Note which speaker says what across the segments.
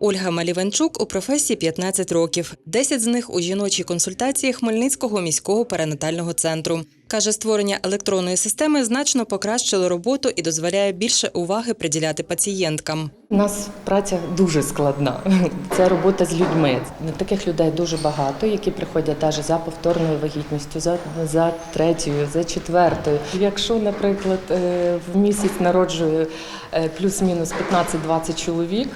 Speaker 1: Ольга Маліванчук у професії 15 років. 10 з них у жіночій консультації Хмельницького міського перинатального центру. Каже, створення електронної системи значно покращило роботу і дозволяє більше уваги приділяти пацієнткам.
Speaker 2: У нас праця дуже складна. Це робота з людьми. Таких людей дуже багато, які приходять навіть за повторною вагітністю, за, за третьою, за четвертою. Якщо, наприклад, е, в місяць народжує е, плюс-мінус 15-20 чоловік,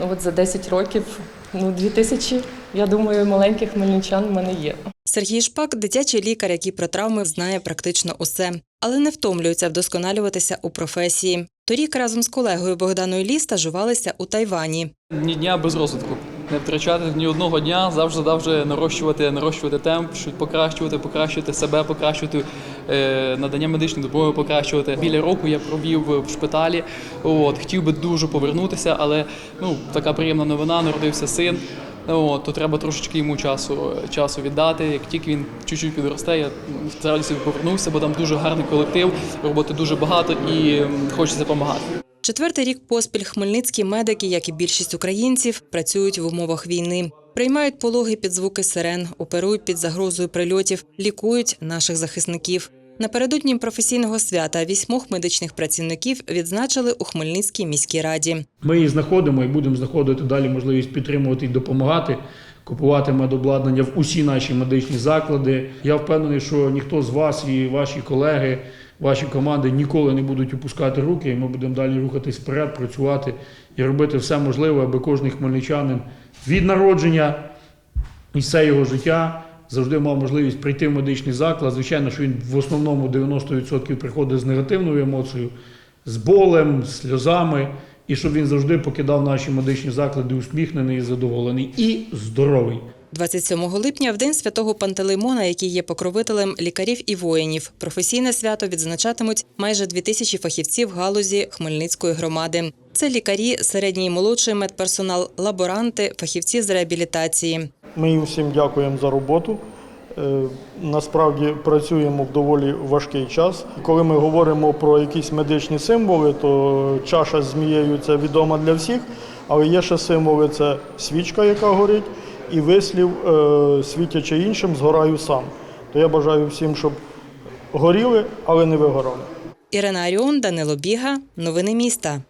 Speaker 2: ну от за 10 років, ну 2000, я думаю, маленьких хмельничан в мене є.
Speaker 1: Сергій Шпак дитячий лікар, який про травми знає практично усе, але не втомлюється вдосконалюватися у професії. Торік разом з колегою Богданою Лі стажувалися у Тайвані.
Speaker 3: Ні дня без розвитку. Не втрачати ні одного дня, завжди завжди нарощувати, нарощувати темп, покращувати, покращувати себе, покращувати е, надання медичної допомоги, покращувати. Біля року я провів в шпиталі. От хотів би дуже повернутися, але ну така приємна новина. Народився син. От, то треба трошечки йому часу, часу віддати. Як тільки він чуть-чуть підросте, я з радістю повернувся, бо там дуже гарний колектив, роботи дуже багато і хочеться допомагати.
Speaker 1: Четвертий рік поспіль хмельницькі медики, як і більшість українців, працюють в умовах війни. Приймають пологи під звуки сирен, оперують під загрозою прильотів, лікують наших захисників. Напередодні професійного свята вісьмох медичних працівників відзначили у Хмельницькій міській раді.
Speaker 4: Ми її знаходимо і будемо знаходити далі можливість підтримувати і допомагати, купувати медобладнання в усі наші медичні заклади. Я впевнений, що ніхто з вас і ваші колеги, ваші команди ніколи не будуть опускати руки, і ми будемо далі рухатись вперед, працювати і робити все можливе, аби кожен хмельничанин від народження і все його життя завжди мав можливість прийти в медичний заклад. Звичайно, що він в основному 90% приходить з негативною емоцією, з болем, з сльозами, і щоб він завжди покидав наші медичні заклади усміхнений, і задоволений і здоровий.
Speaker 1: 27 липня, в день святого Пантелеймона, який є покровителем лікарів і воїнів, професійне свято відзначатимуть майже 2000 фахівців галузі Хмельницької громади. Це лікарі, середній і молодший медперсонал, лаборанти, фахівці з реабілітації.
Speaker 5: Ми їм всім дякуємо за роботу. Е, Насправді працюємо в доволі важкий час. Коли ми говоримо про якісь медичні символи, то чаша з змією це відома для всіх, але є ще символи це свічка, яка горить, і вислів е, світячи іншим, згораю сам. То я бажаю всім, щоб горіли, але не вигорали.
Speaker 1: Ірина Аріон, Данило Біга. Новини міста.